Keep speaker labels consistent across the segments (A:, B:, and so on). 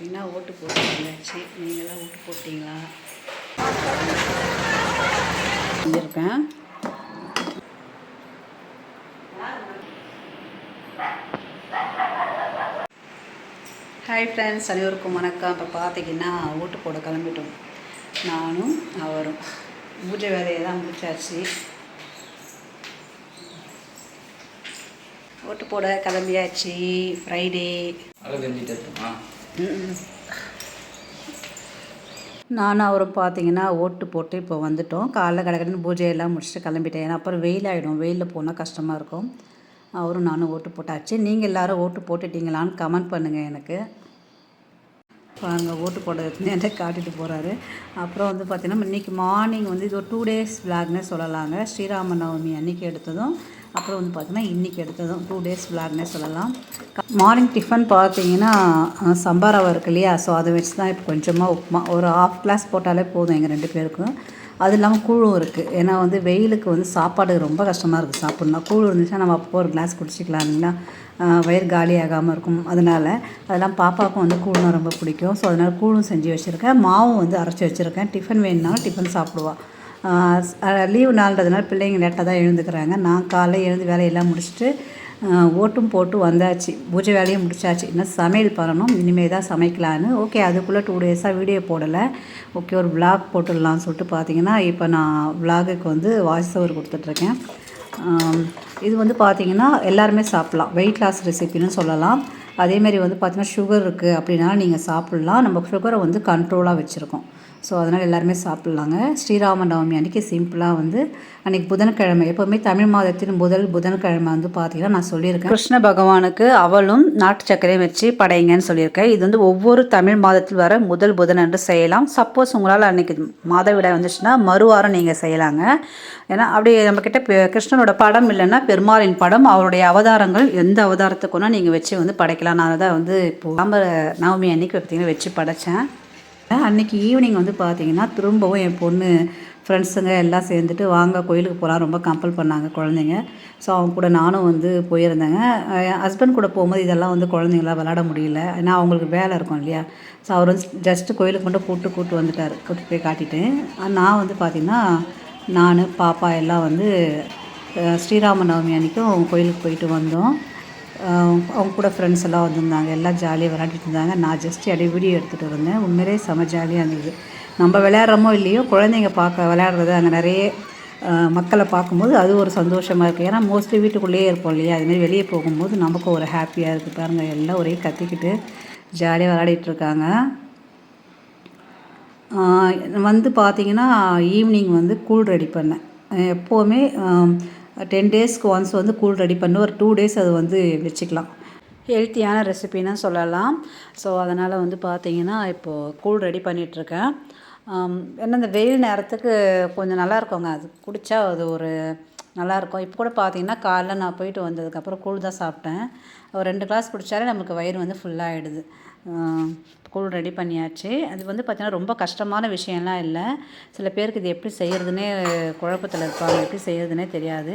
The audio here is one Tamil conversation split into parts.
A: பார்த்தீங்கன்னா ஓட்டு போட்டு வந்தாச்சு. நீங்களாம் ஓட்டு போட்டிங்களா? செஞ்சுருக்கேன் ஹாய் ஃப்ரெண்ட்ஸ் அனைவருக்கும் வணக்கம். இப்போ பார்த்தீங்கன்னா ஓட்டு போட கிளம்பிட்டோம். நானும் அவரும். பூஜை வேலையை தான் முடிச்சாச்சு. ஓட்டு போட கிளம்பியாச்சு. ஃப்ரைடே
B: அழகு செஞ்சுட்டு இருக்குமா
A: நானும் அவரும் பார்த்தீங்கன்னா ஓட்டு போட்டு இப்போ வந்துட்டோம். காலைல கடற்கடன்னு பூஜையெல்லாம் முடிச்சுட்டு கிளம்பிட்டேன். ஏன்னா அப்புறம் வெயில் ஆகிடும் வெயிலில் போனால் கஷ்டமாக இருக்கும். அவரும் நானும் ஓட்டு போட்டாச்சு. நீங்கள் எல்லோரும் ஓட்டு போட்டுட்டீங்களான்னு கமெண்ட் பண்ணுங்கள் எனக்கு. பாருங்கள் ஓட்டு போடுறதுன்னு என்ன காட்டிட்டு போகிறாரு அப்புறம் வந்து பார்த்தீங்கன்னா இன்றைக்கி மார்னிங் வந்து இது ஒரு டூ டேஸ் விளாக்னே சொல்லலாங்க. ஸ்ரீராம நவமி அன்றைக்கி எடுத்ததும் அப்புறம் வந்து பார்த்தீங்கன்னா இன்றைக்கி எடுத்ததும் டூ டேஸ் விளாக்னே சொல்லலாம். மார்னிங் டிஃபன் பார்த்தீங்கன்னா அஹ், சம்பா ரவை இருக்கு இல்லையா? ஸோ அதை வச்சு தான் இப்போ கொஞ்சமாக உப்புமா ஒரு ஆஃப் கிளாஸ் போட்டாலே போதும் எங்கள் ரெண்டு பேருக்கும். அது இல்லாமல் கூழும் இருக்குது ஏன்னா வந்து வெயிலுக்கு வந்து சாப்பாடு ரொம்ப கஷ்டமாக இருக்குது சாப்பிட்ணும் கூழ் இருந்துச்சுன்னா நம்ம அப்போ ஒரு கிளாஸ் குடிச்சிக்கலாம். இல்லைங்களா வயிறு காலி ஆகாமல் இருக்கும். அதனால் அதெல்லாம் பாப்பாவுக்கும் வந்து கூழ்னா ரொம்ப பிடிக்கும். ஸோ அதனால் கூழும் செஞ்சு வச்சுருக்கேன். மாவும் வந்து அரைச்சி வச்சுருக்கேன். டிஃபன் வேணுனாலும் டிஃபன் சாப்பிடுவாள் லீவு நாள்ன்றதுனால பிள்ளைங்க லேட்டாக தான் எழுந்துக்கிறாங்க. நான் காலைல எழுந்து வேலையெல்லாம் முடிச்சுட்டு ஓட்டும் போட்டு வந்தாச்சு. பூஜை வேலையும் முடிச்சாச்சு. இன்னும் சமையல் பண்ணணும். இனிமேல் தான் சமைக்கலான்னு. ஓகே அதுக்குள்ளே டூ டேஸாக வீடியோ போடலை. ஓகே ஒரு விளாக் போட்டுடலாம்னு சொல்லிட்டு பார்த்தீங்கன்னா இப்போ நான் விளாகுக்கு வந்து வாய்ஸ் ஓவர் கொடுத்துட்ருக்கேன். இது வந்து பார்த்தீங்கன்னா எல்லாருமே சாப்பிட்லாம். வெயிட் லாஸ் ரெசிபின்னு சொல்லலாம். அதேமாரி வந்து பார்த்திங்கன்னா சுகர் இருக்குது அப்படின்னா நீங்கள் சாப்பிட்லாம். நம்ம சுகரை வந்து கண்ட்ரோலாக வச்சுருக்கோம். ஸோ அதனால் எல்லாருமே சாப்பிட்லாங்க. ஸ்ரீராம நவமி அன்றைக்கி சிம்பிளாக வந்து அன்றைக்கி புதன்கிழமை எப்போவுமே தமிழ் மாதத்தின் முதல் புதன்கிழமை வந்து பார்த்தீங்கன்னா நான் சொல்லியிருக்கேன். கிருஷ்ண பகவானுக்கு அவளும் நாட்டு சர்க்கரையும் வச்சு படைங்கன்னு சொல்லியிருக்கேன். இது வந்து ஒவ்வொரு தமிழ் மாதத்தில் வர முதல் புதன் என்று செய்யலாம். சப்போஸ் உங்களால் அன்றைக்கி மாதவிடாய் வந்துச்சுன்னா மறுவாரம் நீங்கள் செய்யலாங்க. ஏன்னா அப்படி நம்மக்கிட்ட கிருஷ்ணனோட படம் இல்லைன்னா பெருமாளின் படம் அவருடைய அவதாரங்கள் எந்த அவதாரத்துக்குன்னா நீங்கள் வச்சு வந்து படைக்கலாம். நான் தான் வந்து இப்போ ராம நவமி அன்னைக்கு பார்த்தீங்கன்னா வச்சு படைச்சேன். அன்னைக்கு ஈவினிங் வந்து பார்த்தீங்கன்னா திரும்பவும் என் பொண்ணு ஃப்ரெண்ட்ஸுங்க எல்லாம் சேர்ந்துட்டு வாங்க கோயிலுக்கு போகலாம் ரொம்ப கம்பல் பண்ணாங்க குழந்தைங்க. ஸோ அவங்க கூட நானும் வந்து போயிருந்தேங்க. என் ஹஸ்பண்ட் கூட போகும்போது இதெல்லாம் வந்து குழந்தைங்களாம் விளாட முடியல. ஏன்னா அவங்களுக்கு வேலை இருக்கும் இல்லையா? ஸோ அவர் வந்து ஜஸ்ட்டு கோயிலுக்கு மட்டும் கூப்பிட்டு கூப்பிட்டு வந்துட்டார். கூப்பிட்டு போய் காட்டிட்டு. நான் வந்து பார்த்திங்கன்னா நான் பாப்பா எல்லாம் வந்து ஸ்ரீராம நவமி அன்றைக்கும் கோயிலுக்கு போயிட்டு வந்தோம். அவங்க கூட ஃப்ரெண்ட்ஸ் எல்லாம் வந்திருந்தாங்க. எல்லாம் ஜாலியாக விளையாடிட்டு இருந்தாங்க. நான் ஜஸ்ட் அப்படியே வீடியோ எடுத்துகிட்டு இருந்தேன் உண்மையிலே செம ஜாலியாக இருந்தது. நம்ம விளையாடுறோமோ இல்லையோ குழந்தைங்க பார்க்க விளையாடுறது அங்கே நிறைய மக்களை பார்க்கும்போது அது ஒரு சந்தோஷமாக இருக்குது ஏன்னா மோஸ்ட்லி வீட்டுக்குள்ளேயே இருப்போம் இல்லையா? அதுமாரி வெளியே போகும்போது நமக்கும் ஒரு ஹாப்பியாக இருக்குது பாருங்கள் எல்லாம் ஒரே கத்திக்கிட்டு ஜாலியாக விளையாடிட்டுருக்காங்க வந்து பார்த்திங்கன்னா ஈவினிங் வந்து கூழ் ரெடி பண்ணேன். எப்போவுமே டென் டேஸ்க்கு ஒன்ஸ் வந்து கூழ் ரெடி பண்ணி. ஒரு டூ டேஸ் அது வந்து வச்சுக்கலாம். ஹெல்த்தியான ரெசிபின்னு சொல்லலாம். ஸோ அதனால் வந்து பார்த்தீங்கன்னா இப்போது கூழ் ரெடி பண்ணிகிட்ருக்கேன் ஏன்னா இந்த வெயில் நேரத்துக்கு கொஞ்சம் நல்லா இருக்குங்க. அது குடித்தா அது ஒரு நல்லாயிருக்கும் இப்போ கூட பார்த்தீங்கன்னா காலைல நான் போயிட்டு வந்ததுக்கப்புறம் கூழ் தான் சாப்பிட்டேன். ஒரு ரெண்டு கிளாஸ் குடித்தாலே நமக்கு வயிறு வந்து ஃபுல்லாகிடுது கூழ் ரெடி பண்ணியாச்சு. அது வந்து பார்த்திங்கன்னா ரொம்ப கஷ்டமான விஷயம்லாம் இல்லை. சில பேருக்கு இது எப்படி செய்கிறதுனே குழப்பத்தில் இருப்பாங்க. எப்படி செய்கிறதுனே தெரியாது.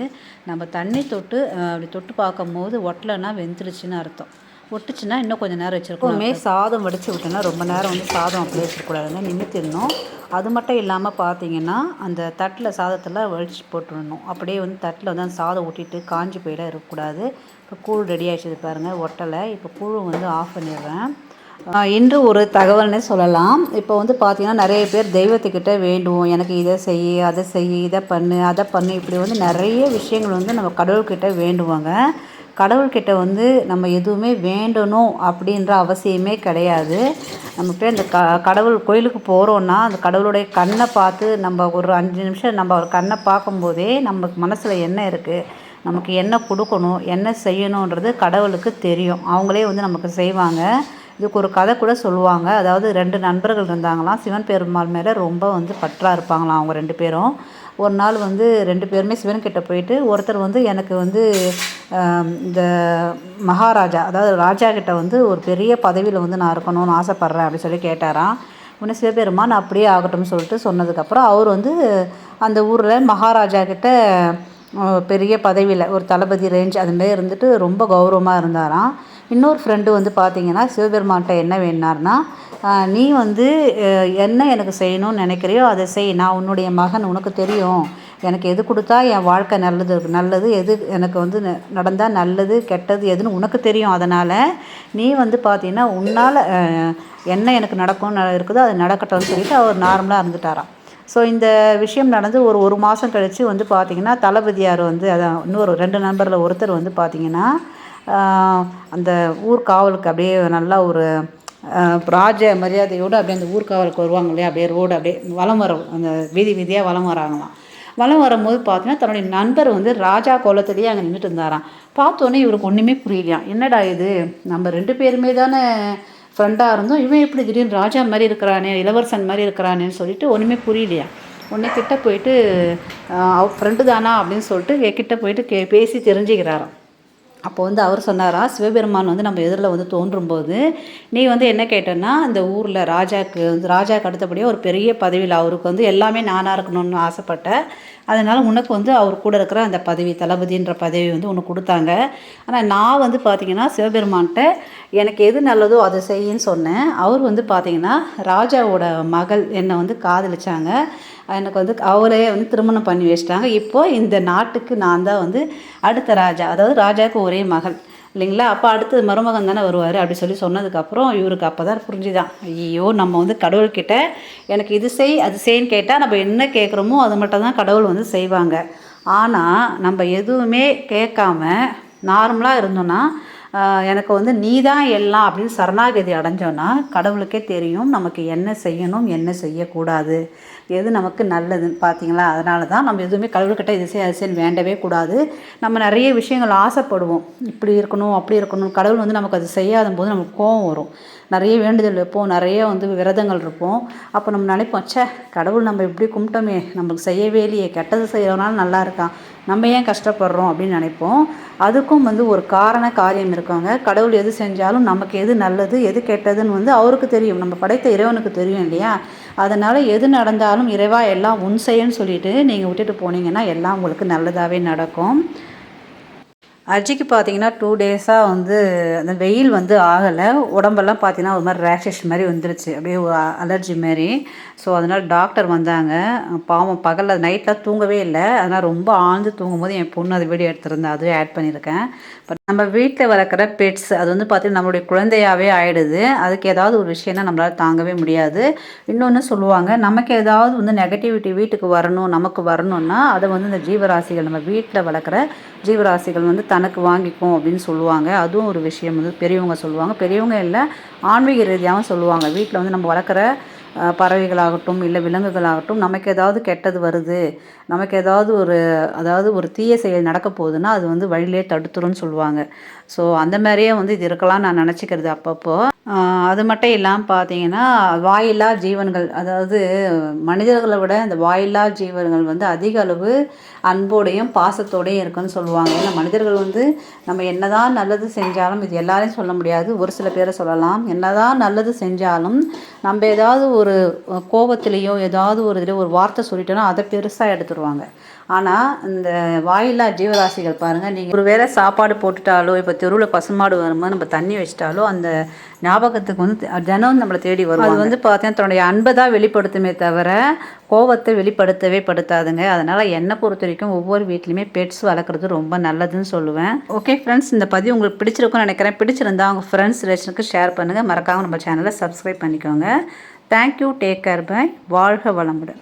A: நம்ம தண்ணி தொட்டு அப்படி தொட்டு பார்க்கும்போது ஒட்டலைன்னா வெந்துருச்சுன்னு அர்த்தம். ஒட்டுச்சுன்னா இன்னும் கொஞ்சம் நேரம் வச்சுருக்கோம் சாதம் வடித்து விட்டோன்னா ரொம்ப நேரம் வந்து சாதம் அப்படியே வச்சிடக்கூடாதுங்க நிமித்திடணும் அது மட்டும் இல்லாமல் பார்த்தீங்கன்னா அந்த தட்டில் சாதத்தில் வடிச்சு போட்டுடணும். அப்படியே வந்து தட்டில் வந்து அந்த சாதம் ஊட்டிட்டு காஞ்சி போயிட இருக்கக்கூடாது. இப்போ கூழ் ரெடி ஆகிடுச்சு பாருங்கள் ஒட்டலை. இப்போ கூழ் வந்து ஆஃப் பண்ணிடுறேன். இன்று ஒரு தகவல்னே சொல்லலாம். இப்போ வந்து பார்த்திங்கன்னா நிறைய பேர் தெய்வத்துக்கிட்ட வேண்டுவோம் எனக்கு இதை செய் அதை செய் இதை பண்ணு அதை பண்ணு. இப்படி வந்து நிறைய விஷயங்கள் வந்து நம்ம கடவுள்கிட்ட வேண்டுவாங்க. கடவுள்கிட்ட வந்து நம்ம எதுவுமே வேண்டணும் அப்படின்ற அவசியமே கிடையாது. நம்ம போய் அந்த க கடவுள் கோயிலுக்கு போகிறோன்னா அந்த கடவுளுடைய கண்ணை பார்த்து நம்ம ஒரு அஞ்சு நிமிஷம் நம்ம அவர் கண்ணை பார்க்கும்போதே நமக்கு மனசில் என்ன இருக்குது நமக்கு என்ன கொடுக்கணும்? என்ன செய்யணுன்றது கடவுளுக்கு தெரியும். அவங்களே வந்து நமக்கு செய்வாங்க. இதுக்கு ஒரு கதை கூட சொல்லுவாங்க. அதாவது ரெண்டு நண்பர்கள் இருந்தாங்களாம். சிவன் பெருமாள் மேலே ரொம்ப வந்து பற்றா இருப்பாங்களாம் அவங்க ரெண்டு பேரும். ஒரு நாள் வந்து ரெண்டு பேருமே சிவன்கிட்ட போயிட்டு ஒருத்தர் வந்து எனக்கு வந்து இந்த மகாராஜா அதாவது ராஜா கிட்ட வந்து ஒரு பெரிய பதவியில் வந்து நான் இருக்கணும்னு ஆசைப்பட்றேன் அப்படின்னு சொல்லி கேட்டாராம். உடனே சிவபெருமான் அப்படியே ஆகட்டும்னு சொல்லிட்டு சொன்னதுக்கப்புறம் அவர் வந்து அந்த ஊரில் மகாராஜா கிட்ட பெரிய பதவியில் ஒரு தளபதி ரேஞ்ச் அதுமாரி இருந்துட்டு ரொம்ப கௌரவமாக இருந்தாராம். இன்னொரு ஃப்ரெண்டு வந்து பார்த்தீங்கன்னா சிவபெருமான்கிட்ட என்ன வேணார்னா நீ வந்து என்ன எனக்கு செய்யணும்னு நினைக்கிறியோ அதை செய். நான் உன்னுடைய மகன் உனக்கு தெரியும். எனக்கு எது கொடுத்தா என் வாழ்க்கை நல்லது நல்லது எது எனக்கு வந்து நடந்தால் நல்லது கெட்டது எதுன்னு உனக்கு தெரியும். அதனால் நீ வந்து பார்த்தீங்கன்னா உன்னால் என்ன எனக்கு நடக்கும்னு இருக்குதோ அது நடக்கட்டும்னு சொல்லிட்டு அவர் நார்மலாக இருந்துட்டாராம். ஸோ இந்த விஷயம் நடந்து ஒரு ஒரு மாதம் கழித்து வந்து பார்த்திங்கன்னா தளபதியார் வந்து அதான் இன்னொரு ரெண்டு நண்பரில் ஒருத்தர் வந்து பார்த்திங்கன்னா அந்த ஊர் காவலுக்கு அப்படியே நல்லா ஒரு ராஜ மரியாதையோடு அப்படியே அந்த ஊர் காவலுக்கு வருவாங்க இல்லையா? அப்படியே ரோடு அப்படியே வலம் வர அந்த வீதி வீதியாக வலம் வராங்களாம். வலம் வரும்போது பார்த்தோன்னா தன்னுடைய நண்பர் வந்து ராஜா கோலத்திலேயே அங்கே நின்றுட்டு இருந்தாராம். பார்த்தோன்னே இவருக்கு ஒன்றுமே புரியலையாம். என்னடா இது? நம்ம ரெண்டு பேருமே தானே ஃப்ரெண்டாக இருந்தோம். இவன் எப்படி திடீர்னு ராஜா மாதிரி இருக்கிறானே இளவரசன் மாதிரி இருக்கிறானேன்னு சொல்லிட்டு ஒன்றுமே புரியலையா உடனே கிட்ட போயிட்டு ஃப்ரெண்டு தானா? அப்படின்னு சொல்லிட்டு கிட்ட போயிட்டு கே பேசி தெரிஞ்சுக்கிறாராம். அப்போ வந்து அவர் சொன்னாரா சிவபெருமான் வந்து நம்ம எதிரில் வந்து தோன்றும்போது நீ வந்து என்ன கேட்டேன்னா இந்த ஊரில் ராஜாக்கு வந்து ராஜாவுக்கு அடுத்தபடியாக ஒரு பெரிய பதவியில் அவருக்கு வந்து எல்லாமே நானாக இருக்கணும்னு ஆசைப்பட்டேன் அதனால் உனக்கு வந்து அவர் கூட இருக்கிற அந்த பதவி தளபதின்ற பதவி வந்து உனக்கு கொடுத்தாங்க. ஆனால் நான் வந்து பார்த்திங்கன்னா சிவபெருமான்கிட்ட எனக்கு எது நல்லதோ அதை செய்யின்னு சொன்னேன். அவர் வந்து பார்த்திங்கன்னா ராஜாவோட மகள் என்னை வந்து காதலிச்சாங்க. எனக்கு வந்து அவரே வந்து திருமணம் பண்ணி வச்சிட்டாங்க. இப்போது இந்த நாட்டுக்கு நான் தான் வந்து அடுத்த ராஜா அதாவது ராஜாவுக்கு ஒரே மகள் இல்லைங்களா? அப்போ அடுத்தது மருமகன் தானே வருவார் அப்படி சொல்லி சொன்னதுக்கப்புறம் இவருக்கு அப்போ தான் புரிஞ்சுதான். ஐயோ நம்ம வந்து கடவுள்கிட்ட எனக்கு இது செய் அது செய்ன்னு கேட்டால் நம்ம என்ன கேட்குறோமோ அது மட்டும் தான் கடவுள் வந்து செய்வாங்க. ஆனால் நம்ம எதுவுமே கேட்காம நார்மலாக இருந்தோன்னா எனக்கு வந்து நீ தான் எல்லாம் அப்படின்னு சரணாகதி அடைஞ்சோன்னா கடவுளுக்கே தெரியும் நமக்கு என்ன செய்யணும் என்ன செய்யக்கூடாது எது நமக்கு நல்லதுன்னு பார்த்தீங்களா அதனால தான் நம்ம எதுவுமே கடவுள்கிட்ட இது செய் அது செய்யணும் வேண்டவே கூடாது. நம்ம நிறைய விஷயங்கள் ஆசைப்படுவோம். இப்படி இருக்கணும் அப்படி இருக்கணும். கடவுள் வந்து நமக்கு அது செய்யாத போது நமக்கு கோவம் வரும். நிறைய வேண்டுதல் வைப்போம் நிறைய வந்து விரதங்கள் இருப்போம். அப்போ நம்ம நினைப்போம் ச்சே கடவுள் நம்ம இப்படி கும்பிட்டோமே நம்மளுக்கு செய்யவே இல்லையே கெட்டது செய்கிறவனால நல்லா இருக்கான். நம்ம ஏன் கஷ்டப்படுறோம் அப்படின்னு நினைப்போம். அதுக்கும் வந்து ஒரு காரண காரியம் இருக்காங்க. கடவுள் எது செஞ்சாலும் நமக்கு எது நல்லது எது கெட்டதுன்னு வந்து அவருக்கு தெரியும். நம்ம படைத்த இறைவனுக்கு தெரியும் இல்லையா? அதனால் எது நடந்தாலும் இறைவா எல்லாம் உன் செய்யன்னு சொல்லிட்டு நீங்கள் விட்டுட்டு போனீங்கன்னா எல்லாம் உங்களுக்கு நல்லதாகவே நடக்கும். அஜிக்கு பார்த்தீங்கன்னா டூ டேஸாக வந்து அந்த வெயில் வந்து ஆகலை. உடம்பெல்லாம் பார்த்தீங்கன்னா ஒரு மாதிரி ரேஷஸ் மாதிரி வந்துருச்சு. அப்படியே ஒரு அலர்ஜி மாதிரி. ஸோ அதனால் டாக்டர் வந்தாங்க. பாவம் பகலில் நைட்டில் தூங்கவே இல்லை. அதனால் ரொம்ப ஆழ்ந்து தூங்கும்போது என் பொண்ணு அதை வீடியோ எடுத்திருந்தேன் அதுவே ஆட் பண்ணியிருக்கேன். பட் நம்ம வீட்டில் வளர்க்குற பெட்ஸ் அது வந்து பார்த்திங்கன்னா நம்மளுடைய குழந்தையாகவே ஆயிடுது. அதுக்கு ஏதாவது ஒரு விஷயம்னா நம்மளால் தாங்கவே முடியாது. இன்னொன்று சொல்லுவாங்க நமக்கு ஏதாவது வந்து நெகட்டிவிட்டி வீட்டுக்கு வரணும் நமக்கு வரணும்னா அதை வந்து இந்த ஜீவராசிகள் நம்ம வீட்டில் வளர்க்குற ஜீவராசிகள் வந்து தனக்கு வாங்கிக்கும் அப்படின்னு சொல்லுவாங்க. அதுவும் ஒரு விஷயம் வந்து பெரியவங்க சொல்லுவாங்க. பெரியவங்க இல்லை ஆன்மீக ரீதியாகவும் சொல்லுவாங்க. வீட்டில் வந்து நம்ம வளர்க்குற பறவைகளாகட்டும் இல்லை விலங்குகளாகட்டும் நமக்கு ஏதாவது கெட்டது வருது நமக்கு ஏதாவது ஒரு அதாவது ஒரு தீய செயல் நடக்க போகுதுன்னா அது வந்து வழியிலே தடுத்துரும்னு சொல்லுவாங்க. ஸோ அந்த மாதிரியே வந்து இது இருக்கலாம் நான் நினச்சிக்கிறது அப்பப்போ. அது மட்டும் இல்லாமல் பார்த்தீங்கன்னா வாயில்லா ஜீவன்கள் அதாவது மனிதர்களை விட இந்த வாயில்லா ஜீவன்கள் வந்து அதிக அளவு அன்போடையும் பாசத்தோடையும் இருக்குன்னு சொல்லுவாங்க. ஏன்னா மனிதர்கள் வந்து நம்ம என்னதான் நல்லது செஞ்சாலும் இது எல்லாரையும் சொல்ல முடியாது. ஒரு சில பேரை சொல்லலாம். என்னதான் நல்லது செஞ்சாலும் நம்ம ஏதாவது ஒரு ஒரு கோபத்திலையோ ஏதாவது ஒரு இதில் ஒரு வார்த்தை சொல்லிட்டோன்னா அதை பெருசாக எடுத்துருவாங்க. ஆனால் இந்த வாயில்லா ஜீவராசிகள் பாருங்கள் நீங்கள் ஒரு வேளை சாப்பாடு போட்டுட்டாலோ இப்போ தெருவில் பசுமாடு வரும்போது நம்ம தண்ணி வச்சிட்டாலோ அந்த ஞாபகத்துக்கு வந்து தினம் நம்மளை தேடி வரும் அது வந்து பார்த்தீங்கன்னா தன்னுடைய அன்பை தான் வெளிப்படுத்துமே தவிர கோபத்தை வெளிப்படுத்தவே படுத்தாதுங்க. அதனால் என்னை பொறுத்த வரைக்கும் ஒவ்வொரு வீட்லேயுமே பெட்ஸ் வளர்க்குறது ரொம்ப நல்லதுன்னு சொல்லுவேன். ஓகே ஃப்ரெண்ட்ஸ் இந்த பதிவு உங்களுக்கு பிடிச்சிருக்கும்னு நினைக்கிறேன். பிடிச்சிருந்தா உங்கள் ஃப்ரெண்ட்ஸ் ரிலேஷனுக்கு ஷேர் பண்ணுங்கள் மறக்காமல் நம்ம சேனலை சப்ஸ்கிரைப் பண்ணிக்கோங்க. தேங்க்யூ டேக் கேர் பை வாழ்க வளமுடன்.